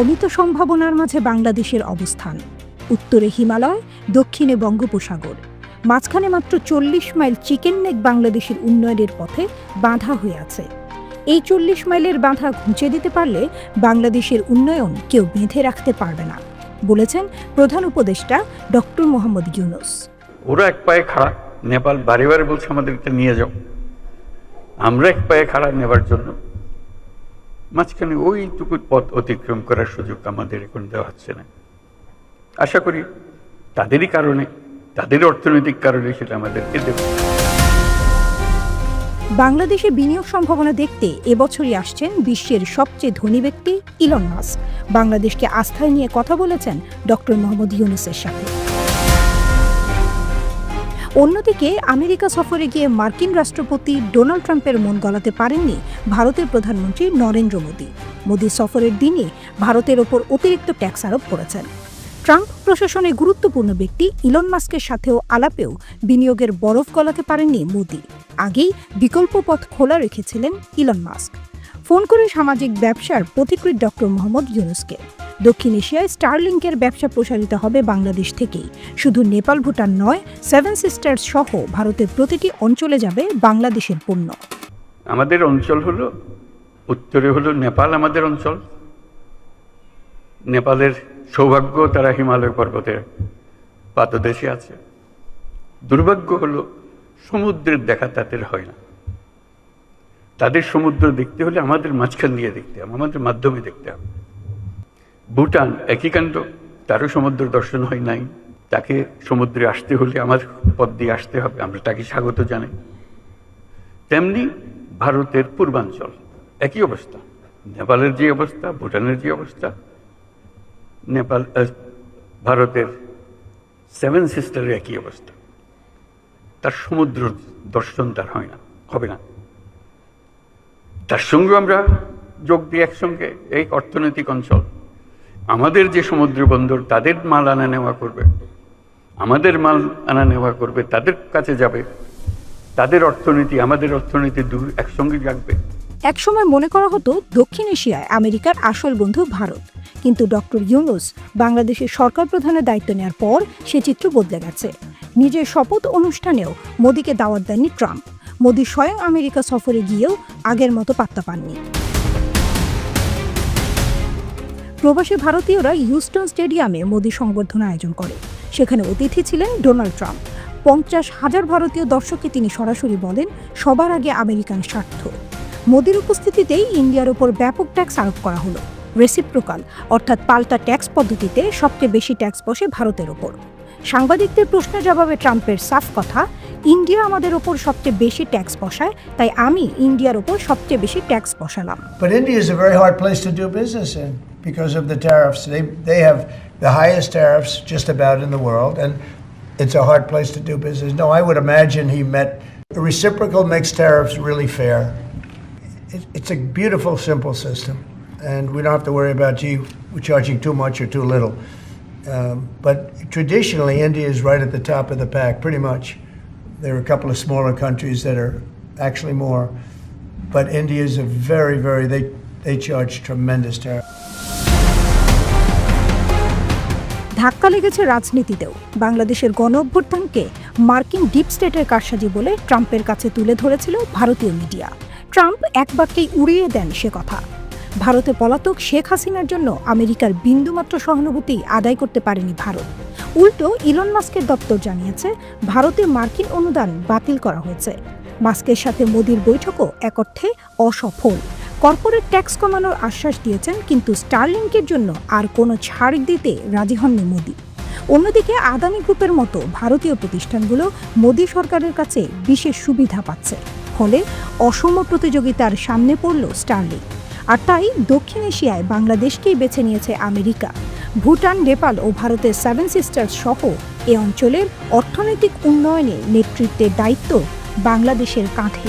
অমিত সম্ভাবনার মাঝে বাংলাদেশের অবস্থান। উত্তরে হিমালয়, দক্ষিণে বঙ্গোপসাগর। মাঝখানে মাত্র চল্লিশ মাইল চিকেন নেক বাংলাদেশের উন্নয়নের পথে বাঁধা হয়ে আছে। এই চল্লিশ মাইলের বাঁধা ঘুঁচে দিতে পারলে বাংলাদেশের উন্নয়ন কেউ বেঁধে রাখতে পারবে না, বলেছেন প্রধান উপদেষ্টা ডক্টর মোহাম্মদ ইউনুস। ওরা এক পায়ে খাড়া, নেপাল বারে বারে বলছে আমাদেরকে নিয়ে যাও। আমরা এক পায়ে খাড়া নেবার জন্য। মাঝখানে ওইটুকু পথ অতিক্রম করার সুযোগ আমাদের এখন দেওয়া হচ্ছে না। আশা করি তাদেরই কারণে, তাদের অর্থনৈতিক কারণে সেটা আমাদেরকে দেবে। বাংলাদেশে বিনিয়োগ সম্ভাবনা দেখতে এবছরই আসছেন বিশ্বের সবচেয়ে ধনী ব্যক্তি ইলন মাস্ক। বাংলাদেশকে আস্থায় নিয়ে কথা বলেছেন ডক্টর মোহাম্মদ ইউনুসের সাথে। অন্যদিকে, আমেরিকা সফরে গিয়ে মার্কিন রাষ্ট্রপতি ডোনাল্ড ট্রাম্পের মন গলাতে পারেননি ভারতের প্রধানমন্ত্রী নরেন্দ্র মোদী। মোদী সফরের দিনই ভারতের ওপর অতিরিক্ত ট্যাক্স আরোপ করেছেন। ট্রাম্প প্রশাসনে গুরুত্বপূর্ণ ব্যক্তি ইলন মাস্কের সাথেও আলাপেও বিনিয়োগের বরফ গলাতে পারেননি মোদী। আগেই বিকল্প পথ খোলা রেখেছিলেন ইলন মাস্ক। ফোন করে সামাজিক ব্যবসার পথিকৃৎ ডক্টর মোহাম্মদ ইউনুসকে। দক্ষিণ এশিয়ায় স্টারলিংকের ব্যবসা প্রসারিত হবে বাংলাদেশ থেকেই। শুধু নেপাল, ভুটান নয়, সেভেন সিস্টার্স সহ ভারতের প্রতিটি অঞ্চলে যাবে বাংলাদেশের পণ্য। আমাদের অঞ্চল হলো, উত্তরে হলো নেপাল আমাদের অঞ্চল। নেপালের সৌভাগ্য তারা হিমালয় পর্বতের পাদদেশে আছে। দুর্ভাগ্য হলো, সমুদ্রের দেখা তাদের হয় না। তাদের সমুদ্র দেখতে হলে আমাদের মাঝখান দিয়ে দেখতে হবে, আমাদের মাধ্যমে দেখতে হবে। ভুটান একই কাণ্ড, তারও সমুদ্র দর্শন হয় নাই। তাকে সমুদ্রে আসতে হলে আমার পথ দিয়ে আসতে হবে, আমরা তাকে স্বাগত জানাই। তেমনি ভারতের পূর্বাঞ্চল, একই অবস্থা। নেপালের যে অবস্থা, ভুটানের যে অবস্থা, নেপাল ভারতের সেভেন সিস্টারের একই অবস্থা। তার সমুদ্র দর্শন তার হয় না, হবে না। তার সঙ্গে আমরা যোগ দিই একসঙ্গে, এই অর্থনৈতিক অঞ্চল। আমাদের যে সমুদ্র বন্দর, তাদের মাল আনা নেওয়া করবে। আমাদের মাল আনা নেওয়া করবে, তাদের কাছে যাবে। তাদের অর্থনীতি, আমাদের অর্থনীতি দু একসঙ্গে জাগবে। একসময় মনে করা হতো দক্ষিণ এশিয়ায় আমেরিকার আসল বন্ধু ভারত। কিন্তু ডক্টর ইউনুস বাংলাদেশের সরকার প্রধানের দায়িত্ব নেওয়ার পর সে চিত্র বদলে গেছে। নিজের শপথ অনুষ্ঠানেও মোদীকে দাওয়াত দেননি ট্রাম্প। মোদী স্বয়ং আমেরিকা সফরে গিয়েও আগের মতো পাত্তা পাননি। প্রবাসী ভারতীয়রা হিউস্টন স্টেডিয়ামে মোদী সংবর্ধনা আয়োজন করে। সেখানে অতিথি ছিলেন ডোনাল্ড ট্রাম্প। পঞ্চাশ হাজার ভারতীয় দর্শককে তিনি সরাসরি বলেন, সবার আগে আমেরিকান স্বার্থ। মোদির উপস্থিতিতেই ইন্ডিয়ার ওপর ব্যাপক ট্যাক্স আরোপ করা হলো। রেসিপ্রোকাল, অর্থাৎ পাল্টা ট্যাক্স পদ্ধতিতে সবচেয়ে বেশি ট্যাক্স বসে ভারতের ওপর। সাংবাদিকদের প্রশ্নের জবাবে ট্রাম্পের সাফ কথা, ইন্ডিয়া আমাদের ওপর সবচেয়ে বেশি ট্যাক্স বসায়, তাই আমি ইন্ডিয়ার ওপর সবচেয়ে বেশি ট্যাক্স বসালাম। But India is a very hard place to do business in. Because of the tariffs. They, they have the highest tariffs just about in the world, and it's a hard place to do business. No, I would imagine he met reciprocal makes tariffs really fair. It, it's a beautiful, simple system, and we don't have to worry about, gee, we're charging too much or too little. Um, but traditionally, India is right at the top of the pack, pretty much. There are a couple of smaller countries that are actually more but India is a very, very they they charge tremendous tariff. ধাক্কা লেগেছে রাজনীতিতেও। বাংলাদেশের গণ অভ্যুত্থানকে মার্কিন deep স্টেটের কারসাজি বলে ট্রাম্পের কাছে তুলে ধরেছিল ভারতীয় মিডিয়া। ট্রাম্প এক বাক্যেই উড়িয়ে দেন সে কথা। ভারতে পলাতক শেখ হাসিনার জন্য আমেরিকার বিন্দুমাত্র সহানুভূতি আদায় করতে পারেনি ভারত। উল্টো ইলন মাস্কের দপ্তর জানিয়েছে, ভারতে মার্কিন অনুদান বাতিল করা হয়েছে। মাস্কের সাথে মোদির বৈঠকও এক অর্থে অসফল। কর্পোরেট ট্যাক্স কমানোর আশ্বাস দিয়েছেন, কিন্তু স্টারলিংকের জন্য আর কোনো ছাড় দিতে রাজি হননি মোদি। অন্যদিকে আদানি গ্রুপের মতো ভারতীয় প্রতিষ্ঠানগুলো মোদী সরকারের কাছে বিশেষ সুবিধা পাচ্ছে। ফলে অসম প্রতিযোগিতার সামনে পড়ল স্টারলিং আর তাই দক্ষিণ এশিয়ায় বাংলাদেশকেই বেছে নিয়েছে আমেরিকা। ভুটান, নেপাল ও ভারতের সেভেন সিস্টার্স সহ এ অঞ্চলের অর্থনৈতিক উন্নয়নে নেতৃত্বের দায়িত্ব বাংলাদেশের কাঁধে।